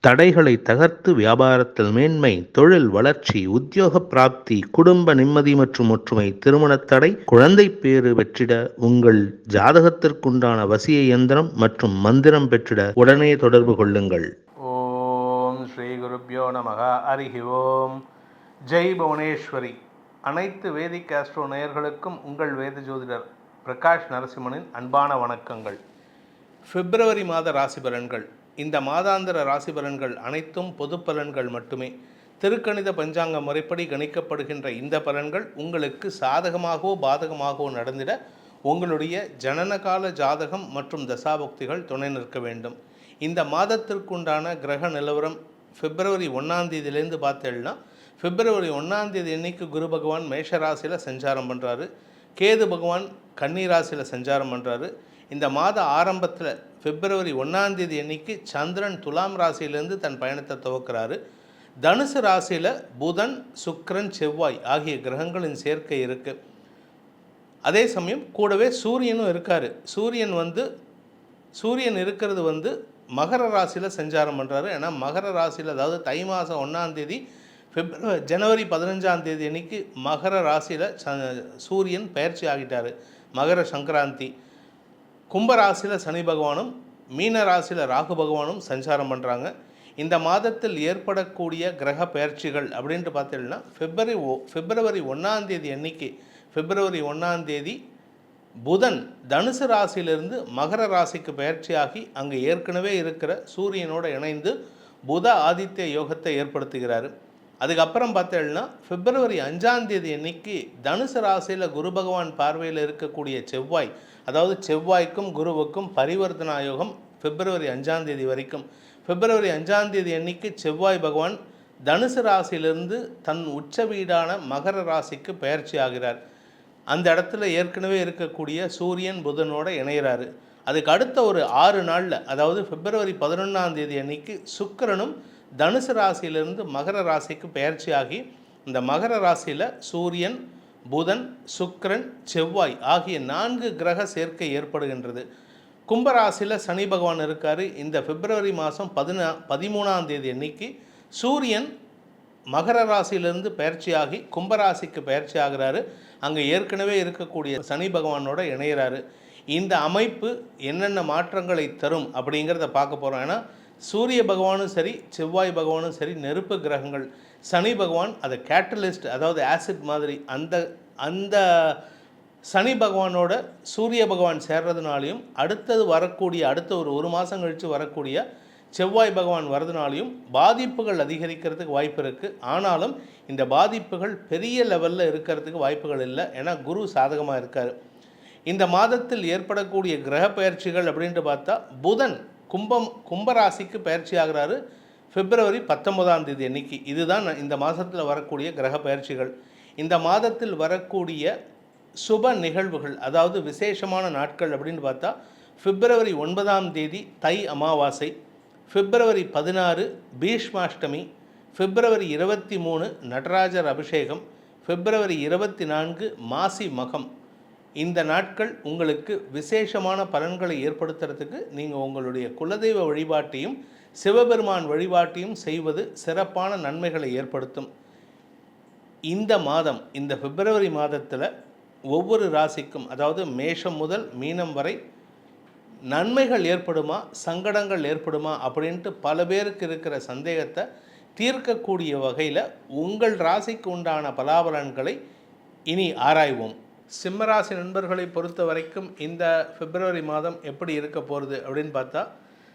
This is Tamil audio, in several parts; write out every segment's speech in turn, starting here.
தடைகளை தகர்த்து வியாபாரத்தில் மேன்மை தொழில் வளர்ச்சி உத்தியோக பிராப்தி குடும்ப நிம்மதி மற்றும் ஒற்றுமை திருமணத் தடை குழந்தை பேறு பெற்றிட உங்கள் ஜாதகத்திற்குண்டான வசிய இயந்திரம் மற்றும் மந்திரம் பெற்றிட உடனே தொடர்பு கொள்ளுங்கள். ஓம் ஸ்ரீ குருப்யோ நமக. ஹரிஹி ஓம். ஜெய் புவனேஸ்வரி. அனைத்து வேதிக் ஆஸ்ட்ரோ நேயர்களுக்கும் உங்கள் வேத ஜோதிடர் பிரகாஷ் நரசிம்மனின் அன்பான வணக்கங்கள். பிப்ரவரி மாத ராசி பலன்கள் இந்த மாதாந்திர ராசி பலன்கள் அனைத்தும் பொது பலன்கள் மட்டுமே. திருக்கணித பஞ்சாங்க முறைப்படி கணிக்கப்படுகின்ற இந்த பலன்கள் உங்களுக்கு சாதகமாகவோ பாதகமாகவோ நடந்திட உங்களுடைய ஜனனகால ஜாதகம் மற்றும் தசாபக்திகள் துணை நிற்க வேண்டும். இந்த மாதத்திற்குண்டான கிரக நிலவரம் பிப்ரவரி ஒன்றாம் தேதியிலேருந்து பார்த்தேன்னா பிப்ரவரி ஒன்றாம் தேதி அன்னைக்கு குரு பகவான் மேஷராசியில் சஞ்சாரம் பண்ணுறாரு கேது பகவான் கன்னிராசியில் சஞ்சாரம் பண்ணுறாரு இந்த மாத ஆரம்பத்தில் பிப்ரவரி ஒன்றாந்தேதி அன்னைக்கு சந்திரன் துலாம் ராசியிலேருந்து தன் பயணத்தை துவக்கிறாரு. தனுசு ராசியில் புதன் சுக்கிரன் செவ்வாய் ஆகிய கிரகங்களின் சேர்க்கை இருக்குது அதே சமயம் கூடவே சூரியனும் இருக்கார். சூரியன் வந்து சூரியன் இருக்கிறது வந்து மகர ராசியில் சஞ்சாரம் பண்ணுறாரு ஏன்னா மகர ராசியில் அதாவது தை மாதம் ஒன்றாந்தேதி பிப்ரவரி ஜனவரி பதினஞ்சாம் தேதி அன்னைக்கு மகர ராசியில் சூரியன் பயிற்சி ஆகிட்டார். மகர சங்கராந்தி. கும்ப ராசியில் சனி பகவானும் மீன ராசியில் ராகு பகவானும் சஞ்சாரம் பண்ணுறாங்க இந்த மாதத்தில் ஏற்படக்கூடிய கிரக பயிற்சிகள் அப்படின்ட்டு பார்த்தீங்கன்னா பிப்ரவரி ஓ பிப்ரவரி ஒன்றாம் தேதி அன்னைக்கு பிப்ரவரி ஒன்றாம் தேதி புதன் தனுசு ராசியிலிருந்து மகர ராசிக்கு பயிற்சியாகி அங்கே ஏற்கனவே இருக்கிற சூரியனோடு இணைந்து புத ஆதித்ய யோகத்தை ஏற்படுத்துகிறார். அதுக்கப்புறம் பார்த்தேன்னா பிப்ரவரி அஞ்சாந்தேதி அன்னைக்கு தனுசு ராசியில் குரு பகவான் பார்வையில் இருக்கக்கூடிய செவ்வாய் அதாவது செவ்வாய்க்கும் குருவுக்கும் பரிவர்த்தனா யோகம் பிப்ரவரி அஞ்சாந்தேதி வரைக்கும். பிப்ரவரி அஞ்சாந்தேதி அன்னைக்கு செவ்வாய் பகவான் தனுசு ராசியிலிருந்து தன் உச்ச வீடான மகர ராசிக்கு பயிற்சி ஆகிறார். அந்த இடத்துல ஏற்கனவே இருக்கக்கூடிய சூரியன் புதனோட இணைகிறாரு அதுக்கு அடுத்த ஒரு ஆறு நாளில் அதாவது பிப்ரவரி பதினொன்றாம் தேதி அன்னைக்கு சுக்கிரனும் தனுசு ராசியிலிருந்து மகர ராசிக்கு பயிற்சியாகி இந்த மகர ராசியில் சூரியன் புதன் சுக்கரன் செவ்வாய் ஆகிய நான்கு கிரக சேர்க்கை ஏற்படுகின்றது. கும்பராசியில் சனி பகவான் இருக்கார். இந்த பிப்ரவரி மாதம் பதினா பதிமூணாம் தேதி அன்னைக்கு சூரியன் மகர ராசியிலிருந்து பயிற்சியாகி கும்பராசிக்கு பயிற்சி ஆகிறாரு அங்கே ஏற்கனவே இருக்கக்கூடிய சனி பகவானோட இணையிறாரு. இந்த அமைப்பு என்னென்ன மாற்றங்களை தரும் அப்படிங்கிறத பார்க்க போகிறோம் ஏன்னா சூரிய பகவானும் சரி செவ்வாய் பகவானும் சரி நெருப்பு கிரகங்கள். சனி பகவான் அதை கேட்டலிஸ்ட் அதாவது ஆசிட் மாதிரி அந்த அந்த சனி பகவானோட சூரிய பகவான் சேர்றதுனாலையும் அடுத்தது வரக்கூடிய அடுத்த ஒரு ஒரு மாதம் கழித்து வரக்கூடிய செவ்வாய் பகவான் வரதுனாலையும் பாதிப்புகள் அதிகரிக்கிறதுக்கு வாய்ப்பு இருக்குது ஆனாலும் இந்த பாதிப்புகள் பெரிய லெவலில் இருக்கிறதுக்கு வாய்ப்புகள் இல்லை. ஏன்னா குரு சாதகமாக இருக்கார். இந்த மாதத்தில் ஏற்படக்கூடிய கிரக பயிற்சிகள் அப்படின்ட்டு பார்த்தா புதன் கும்பம் கும்பராசிக்கு பயிற்சி ஆகிறாரு. பிப்ரவரி பத்தொன்பதாம் தேதி அன்னைக்கு. இதுதான் இந்த மாதத்தில் வரக்கூடிய கிரக பயிற்சிகள். இந்த மாதத்தில் வரக்கூடிய சுப நிகழ்வுகள் அதாவது விசேஷமான நாட்கள் அப்படின்னு பார்த்தா பிப்ரவரி ஒன்பதாம் தேதி தை அமாவாசை பிப்ரவரி பதினாறு பீஷ்மாஷ்டமி பிப்ரவரி இருபத்தி மூணு நடராஜர் அபிஷேகம் பிப்ரவரி இருபத்தி நான்கு மாசி மகம். இந்த நாட்கள் உங்களுக்கு விசேஷமான பலன்களை ஏற்படுத்துறதுக்கு நீங்கள் உங்களுடைய குலதெய்வ வழிபாட்டையும் சிவபெருமான் வழிபாட்டையும் செய்வது சிறப்பான நன்மைகளை ஏற்படுத்தும். இந்த மாதம் இந்த பிப்ரவரி மாதத்தில் ஒவ்வொரு ராசிக்கும் அதாவது மேஷம் முதல் மீனம் வரை நன்மைகள் ஏற்படுமா சங்கடங்கள் ஏற்படுமா அப்படின்ட்டு பல பேருக்கு இருக்கிற சந்தேகத்தை தீர்க்கக்கூடிய வகையில் உங்கள் ராசிக்கு உண்டான பலாபலன்களை இனி ஆராய்வோம். சிம்மராசி நண்பர்களை பொறுத்த வரைக்கும் இந்த பிப்ரவரி மாதம் எப்படி இருக்க போகிறது அப்படின்னு பார்த்தா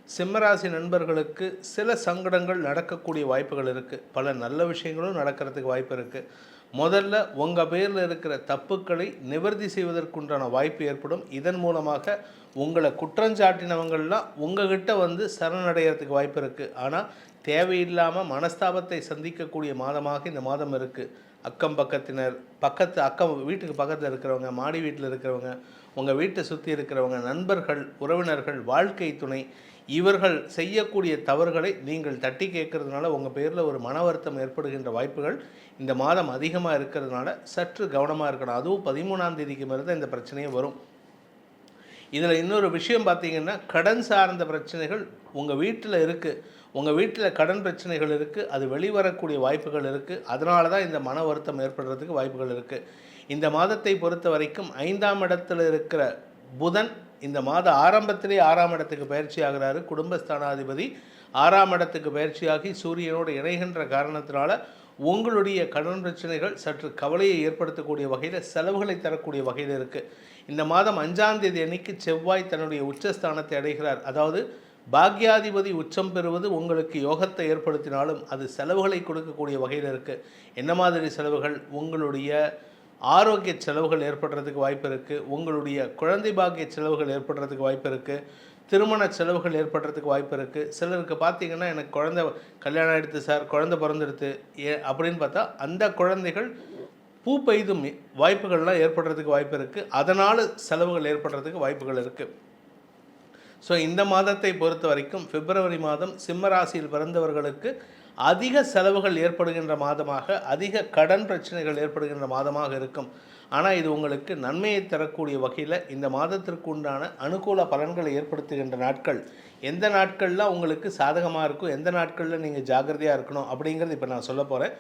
சிம்மராசி நண்பர்களுக்கு சில சங்கடங்கள் நடக்கக்கூடிய வாய்ப்புகள் இருக்குது பல நல்ல விஷயங்களும் நடக்கிறதுக்கு வாய்ப்பு இருக்குது முதல்ல உங்கள் பேரில் இருக்கிற தப்புக்களை நிவர்த்தி செய்வதற்குண்டான வாய்ப்பு ஏற்படும். இதன் மூலமாக உங்களை குற்றஞ்சாட்டினவங்கள்லாம் உங்ககிட்ட வந்து சரணடைகிறதுக்கு வாய்ப்பு இருக்குது ஆனால் தேவையில்லாமல் மனஸ்தாபத்தை சந்திக்கக்கூடிய மாதமாக இந்த மாதம் இருக்குது அக்கம் பக்கத்தினர் பக்கத்து அக்கம் வீட்டுக்கு பக்கத்தில் இருக்கிறவங்க மாடி வீட்டில் இருக்கிறவங்க உங்கள் வீட்டை சுற்றி இருக்கிறவங்க நண்பர்கள் உறவினர்கள் வாழ்க்கை துணை இவர்கள் செய்யக்கூடிய தவறுகளை நீங்கள் தட்டி கேட்கறதுனால உங்கள் பேரில் ஒரு மன வருத்தம் ஏற்படுகின்ற வாய்ப்புகள் இந்த மாதம் அதிகமாக இருக்கிறதுனால சற்று கவனமாக இருக்கணும். அதுவும் பதிமூணாம் தேதிக்கு மேலே தான் இந்த பிரச்சனையே வரும். இதில் இன்னொரு விஷயம் பார்த்தீங்கன்னா கடன் சார்ந்த பிரச்சனைகள் உங்கள் வீட்டில் இருக்குது உங்கள் வீட்டில் கடன் பிரச்சனைகள் இருக்குது அது வெளிவரக்கூடிய வாய்ப்புகள் இருக்குது அதனால தான் இந்த மன வருத்தம் ஏற்படுறதுக்கு வாய்ப்புகள் இருக்குது இந்த மாதத்தை பொறுத்த வரைக்கும் ஐந்தாம் இடத்துல இருக்கிற புதன் இந்த மாத ஆரம்பத்திலே ஆறாம் இடத்துக்கு பயிற்சி ஆகிறாரு. குடும்பஸ்தானாதிபதி ஆறாம் இடத்துக்கு பயிற்சியாகி சூரியனோடு இணைகின்ற காரணத்தினால உங்களுடைய கடன் பிரச்சனைகள் சற்று கவலையை ஏற்படுத்தக்கூடிய வகையில் செலவுகளை தரக்கூடிய வகையில் இருக்குது இந்த மாதம் அஞ்சாம் தேதி அன்னைக்கு செவ்வாய் தன்னுடைய உச்சஸ்தானத்தை அடைகிறார். அதாவது பாக்யாதிபதி உச்சம் பெறுவது உங்களுக்கு யோகத்தை ஏற்படுத்தினாலும் அது செலவுகளை கொடுக்கக்கூடிய வகையில் இருக்குது என்ன மாதிரி செலவுகள்? உங்களுடைய ஆரோக்கிய செலவுகள் ஏற்படுறதுக்கு வாய்ப்பு இருக்குது உங்களுடைய குழந்தை பாக்கிய செலவுகள் ஏற்படுறதுக்கு வாய்ப்பு இருக்குது திருமண செலவுகள் ஏற்படுறதுக்கு வாய்ப்பு இருக்குது சிலருக்கு பார்த்தீங்கன்னா எனக்கு குழந்தை கல்யாணம் ஆகிடுது சார் குழந்தை பிறந்துடுது ஏ அப்படின்னு பார்த்தா அந்த குழந்தைகள் பூ பெய்தும் வாய்ப்புகள்லாம் ஏற்படுறதுக்கு வாய்ப்பு இருக்குது அதனால் செலவுகள் ஏற்படுறதுக்கு வாய்ப்புகள் இருக்குது ஸோ இந்த மாதத்தை பொறுத்த வரைக்கும் பிப்ரவரி மாதம் சிம்ம ராசியில் பிறந்தவர்களுக்கு அதிக செலவுகள் ஏற்படுகின்ற மாதமாக அதிக கடன் பிரச்சனைகள் ஏற்படுகின்ற மாதமாக இருக்கும். ஆனால் இது உங்களுக்கு நன்மையை தரக்கூடிய வகையில் இந்த மாதத்திற்கு உண்டான அனுகூல பலன்களை ஏற்படுத்துகின்ற நாட்கள். எந்த நாட்களில் உங்களுக்கு சாதகமாக இருக்கும்? எந்த நாட்களில் நீங்கள் ஜாக்கிரதையாக இருக்கணும்? அப்படிங்கிறது இப்போ நான் சொல்ல போகிறேன்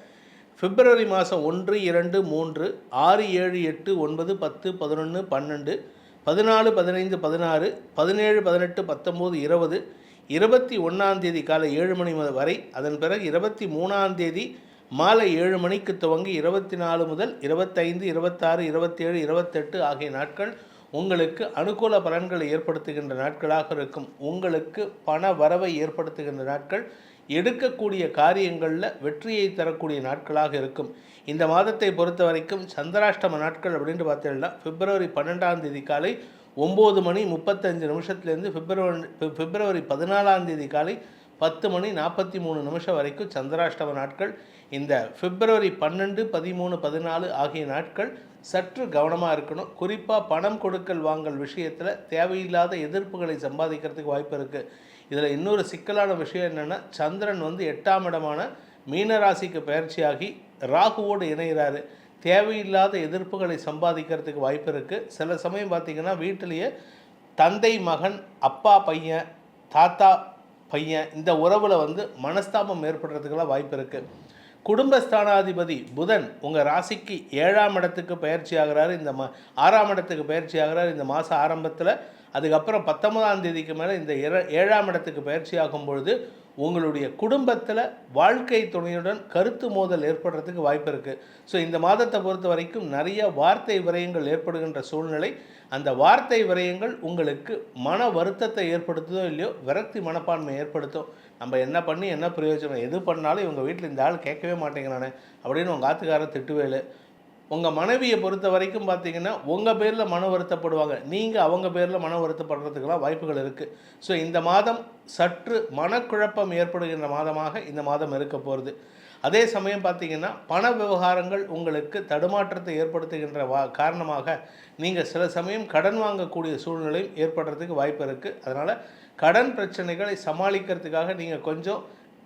பிப்ரவரி மாதம் ஒன்று இரண்டு மூன்று ஆறு ஏழு எட்டு ஒன்பது பத்து பதினொன்று பன்னெண்டு பதினாலு பதினைந்து பதினாறு பதினேழு பதினெட்டு பத்தொம்போது இருபது இருபத்தி ஒன்றாம் தேதி காலை ஏழு மணி வரை அதன் பிறகு இருபத்தி மூணாம் தேதி மாலை ஏழு மணிக்கு துவங்கி இருபத்தி நாலு முதல் இருபத்தைந்து இருபத்தாறு இருபத்தேழு இருபத்தெட்டு ஆகிய நாட்கள் உங்களுக்கு அனுகூல பலன்களை ஏற்படுத்துகின்ற நாட்களாக இருக்கும். உங்களுக்கு பண வரவை ஏற்படுத்துகின்ற நாட்கள் எடுக்கக்கூடிய காரியங்களில் வெற்றியை தரக்கூடிய நாட்களாக இருக்கும். இந்த மாதத்தை பொறுத்த வரைக்கும் சந்திராஷ்டம நாட்கள் அப்படின்ட்டு பார்த்தீங்கன்னா பிப்ரவரி பன்னெண்டாம் தேதி காலை ஒம்பது மணி முப்பத்தஞ்சு நிமிஷத்துலேருந்து பிப்ரவரி பிப்ரவரி பதினாலாம் தேதி காலை பத்து மணி நாற்பத்தி மூணு நிமிஷம் வரைக்கும் சந்திராஷ்டம நாட்கள். இந்த பிப்ரவரி பன்னெண்டு பதிமூணு பதினாலு ஆகிய நாட்கள் சற்று கவனமாக இருக்கணும். குறிப்பாக பணம் கொடுக்கல் வாங்கல் விஷயத்தில் தேவையில்லாத எதிர்ப்புகளை சம்பாதிக்கிறதுக்கு வாய்ப்பு இருக்குது இதில் இன்னொரு சிக்கலான விஷயம் என்னென்னா சந்திரன் வந்து எட்டாம் இடமான மீனராசிக்கு பயிற்சியாகி ராகுவோடு இணைகிறாரு. தேவையில்லாத எதிர்ப்புகளை சம்பாதிக்கிறதுக்கு வாய்ப்பு இருக்குது சில சமயம் பார்த்திங்கன்னா வீட்டிலேயே தந்தை மகன் அப்பா பையன் தாத்தா பையன் இந்த உறவில் வந்து மனஸ்தாபம் ஏற்படுறதுக்கெல்லாம் வாய்ப்பு இருக்குது குடும்பஸ்தானாதிபதி புதன் உங்கள் ராசிக்கு ஏழாம் இடத்துக்கு பயிற்சி ஆகிறாரு. இந்த மா ஆறாம் இடத்துக்கு பயிற்சி ஆகிறாரு. இந்த மாதம் ஆரம்பத்தில் அதுக்கப்புறம் பத்தொன்பதாம் தேதிக்கு மேலே இந்த ஏழாம் இடத்துக்கு பயிற்சி ஆகும் பொழுது உங்களுடைய குடும்பத்தில் வாழ்க்கை துணையுடன் கருத்து மோதல் ஏற்படுறதுக்கு வாய்ப்பு இருக்குது ஸோ இந்த மாதத்தை பொறுத்த வரைக்கும் நிறைய வார்த்தை விரயங்கள் ஏற்படுகின்ற சூழ்நிலை அந்த வார்த்தை விரயங்கள் உங்களுக்கு மன வருத்தத்தை ஏற்படுத்துதோ இல்லையோ விரக்தி மனப்பான்மை ஏற்படுத்தும். நம்ம என்ன பண்ணி என்ன பிரயோஜனம் எது பண்ணாலும் இவங்க வீட்டில் இந்த ஆள் கேட்கவே மாட்டேங்கிறானே அப்படின்னு உங்கள் ஆத்துக்காரர் திட்டுவேலு. உங்கள் மனைவியை பொறுத்த வரைக்கும் பார்த்தீங்கன்னா உங்கள் பேரில் மன வருத்தப்படுவாங்க. நீங்கள் அவங்க பேரில் மன வருத்தப்படுறதுக்கெல்லாம் வாய்ப்புகள் இருக்குது ஸோ இந்த மாதம் சற்று மனக்குழப்பம் ஏற்படுகின்ற மாதமாக இந்த மாதம் இருக்க போகிறது அதே சமயம் பார்த்தீங்கன்னா பண விவகாரங்கள் உங்களுக்கு தடுமாற்றத்தை ஏற்படுத்துகின்ற வா காரணமாக நீங்கள் சில சமயம் கடன் வாங்கக்கூடிய சூழ்நிலையும் ஏற்படுறதுக்கு வாய்ப்பு இருக்குது அதனால் கடன் பிரச்சனைகளை சமாளிக்கிறதுக்காக நீங்கள் கொஞ்சம்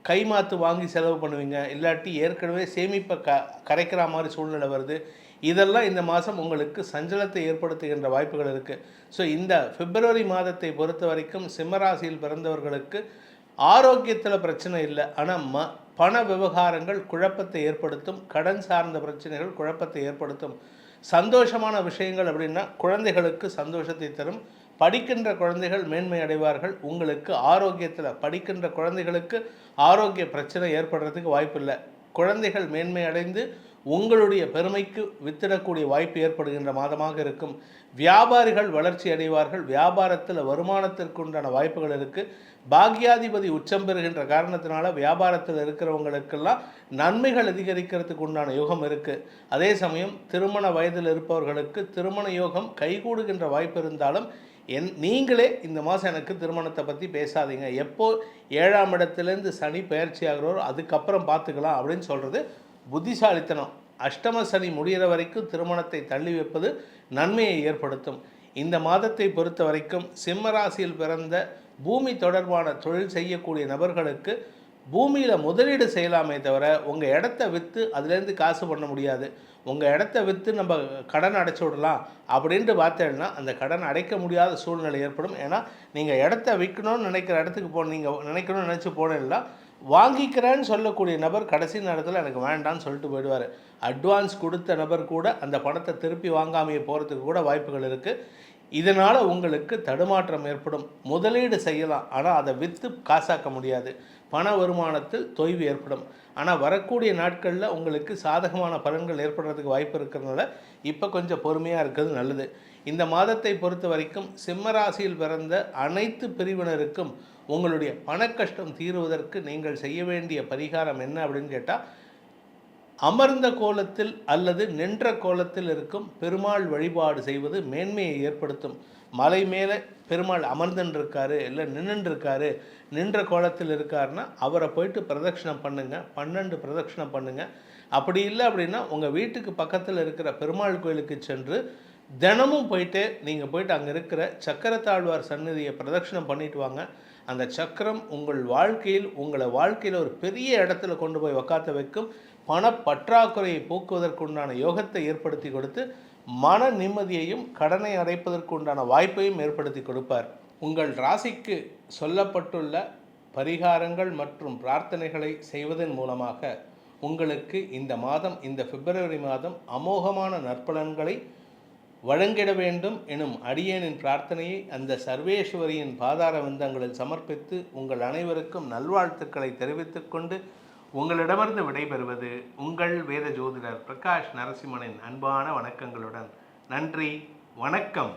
கைமாத்து வாங்கி செலவு பண்ணுவீங்க. இல்லாட்டி ஏற்கனவே சேமிப்பை க கரைக்கிற மாதிரி சூழ்நிலை வருது. இதெல்லாம் இந்த மாதம் உங்களுக்கு சஞ்சலத்தை ஏற்படுத்துகின்ற வாய்ப்புகள் இருக்குது ஸோ இந்த பிப்ரவரி மாதத்தை பொறுத்த வரைக்கும் சிம்மராசியில் பிறந்தவர்களுக்கு ஆரோக்கியத்தில் பிரச்சனை இல்லை. ஆனால் ம பண விவகாரங்கள் குழப்பத்தை ஏற்படுத்தும் கடன் சார்ந்த பிரச்சனைகள் குழப்பத்தை ஏற்படுத்தும். சந்தோஷமான விஷயங்கள் அப்படின்னா குழந்தைகளுக்கு சந்தோஷத்தை தரும். படிக்கின்ற குழந்தைகள் மேன்மை அடைவார்கள். உங்களுக்கு ஆரோக்கியத்தில் படிக்கின்ற குழந்தைகளுக்கு ஆரோக்கிய பிரச்சனை ஏற்படுறதுக்கு வாய்ப்பு இல்லை குழந்தைகள் மேன்மை அடைந்து உங்களுடைய பெருமைக்கு வித்திடக்கூடிய வாய்ப்பு ஏற்படுகின்ற மாதமாக இருக்கும். வியாபாரிகள் வளர்ச்சி அடைவார்கள். வியாபாரத்தில் வருமானத்திற்கு உண்டான வாய்ப்புகள் இருக்குது பாக்யாதிபதி உச்சம் பெறுகின்ற காரணத்தினால வியாபாரத்தில் இருக்கிறவங்களுக்கெல்லாம் நன்மைகள் அதிகரிக்கிறதுக்கு உண்டான யோகம் இருக்குது அதே சமயம் திருமண வயதில் இருப்பவர்களுக்கு திருமண யோகம் கைகூடுகின்ற வாய்ப்பு இருந்தாலும் என் நீங்களே இந்த மாதம் எனக்கு திருமணத்தை பற்றி பேசாதீங்க. எப்போ ஏழாம் இடத்துலேருந்து சனி பயிற்சி ஆகிறோரோ அதுக்கப்புறம் பார்த்துக்கலாம் அப்படின்னு சொல்கிறது புத்திசாலித்தனம். அஷ்டம சனி முடிகிற வரைக்கும் திருமணத்தை தள்ளி வைப்பது நன்மையை ஏற்படுத்தும். இந்த மாதத்தை பொறுத்த வரைக்கும் சிம்ம ராசியில் பிறந்த பூமி தொடர்பான தொழில் செய்யக்கூடிய நபர்களுக்கு பூமியில் முதலீடு செய்யலாமே தவிர உங்கள் இடத்த விற்று அதுலேருந்து காசு பண்ண முடியாது. உங்கள் இடத்த விற்று நம்ம கடன் அடைச்சி விடலாம் அப்படின்ட்டு பார்த்தேன்னா அந்த கடன் அடைக்க முடியாத சூழ்நிலை ஏற்படும். ஏன்னா நீங்கள் இடத்த விற்கணும்னு நினைக்கிற இடத்துக்கு போ நீங்கள் நினைக்கணும்னு நினச்சி போனீங்கன்னா வாங்கிக்கிறேன்னு சொல்லக்கூடிய நபர் கடைசி நேரத்தில் எனக்கு வேண்டாம்னு சொல்லிட்டு போயிடுவார். அட்வான்ஸ் கொடுத்த நபர் கூட அந்த பணத்தை திருப்பி வாங்காமையே போகிறதுக்கு கூட வாய்ப்புகள் இருக்குது இதனால் உங்களுக்கு தடுமாற்றம் ஏற்படும். முதலீடு செய்யலாம். ஆனால் அதை விற்று காசாக்க முடியாது. பண வருமானத்தில் தொய்வு ஏற்படும். ஆனால் வரக்கூடிய நாட்களில் உங்களுக்கு சாதகமான பலன்கள் ஏற்படுறதுக்கு வாய்ப்பு இருக்கிறதுனால இப்போ கொஞ்சம் பொறுமையாக இருக்கிறது நல்லது. இந்த மாதத்தை பொறுத்த வரைக்கும் சிம்மராசியில் பிறந்த அனைத்து பிரிவினருக்கும் உங்களுடைய பணக்கஷ்டம் தீருவதற்கு நீங்கள் செய்ய வேண்டிய பரிகாரம் என்ன அப்படின்னு கேட்டால் அமர்ந்த கோலத்தில் அல்லது நின்ற கோலத்தில் இருக்கும் பெருமாள் வழிபாடு செய்வது மேன்மையை ஏற்படுத்தும். மலை மேலே பெருமாள் அமர்ந்துருக்காரு இல்லை நின்றுருக்காரு நின்ற கோலத்தில் இருக்காருன்னா அவரை போயிட்டு பிரதட்சிணம் பண்ணுங்கள் பன்னெண்டு பிரதட்சணம் பண்ணுங்கள் அப்படி இல்லை அப்படின்னா உங்கள் வீட்டுக்கு பக்கத்தில் இருக்கிற பெருமாள் கோயிலுக்கு சென்று தினமும் போயிட்டு நீங்கள் போயிட்டு அங்கே இருக்கிற சக்கரத்தாழ்வார் சன்னதியை பிரதட்சிணம் பண்ணிட்டு வாங்க. அந்த சக்கரம் உங்கள் வாழ்க்கையில் உங்களை வாழ்க்கையில் ஒரு பெரிய இடத்துல கொண்டு போய் உக்காத்த வைக்கும். பணப்பற்றாக்குறையை போக்குவதற்குண்டான யோகத்தை ஏற்படுத்தி கொடுத்து மன நிம்மதியையும் கடனை அடைப்பதற்குண்டான வாய்ப்பையும் ஏற்படுத்தி கொடுப்பார். உங்கள் ராசிக்கு சொல்லப்பட்டுள்ள பரிகாரங்கள் மற்றும் பிரார்த்தனைகளை செய்வதன் மூலமாக உங்களுக்கு இந்த மாதம் இந்த பிப்ரவரி மாதம் அமோகமான நற்பலன்களை வழங்கிட வேண்டும் எனும் அடியேனின் பிரார்த்தனையை அந்த சர்வேஸ்வரியின் பாதார விந்தங்களில் சமர்ப்பித்து உங்கள் அனைவருக்கும் நல்வாழ்த்துக்களை தெரிவித்துக்கொண்டு உங்களிடமிருந்து விடைபெறுவது உங்கள் வேத ஜோதிடர் பிரகாஷ் நரசிம்மனின் அன்பான வணக்கங்களுடன். நன்றி வணக்கம்.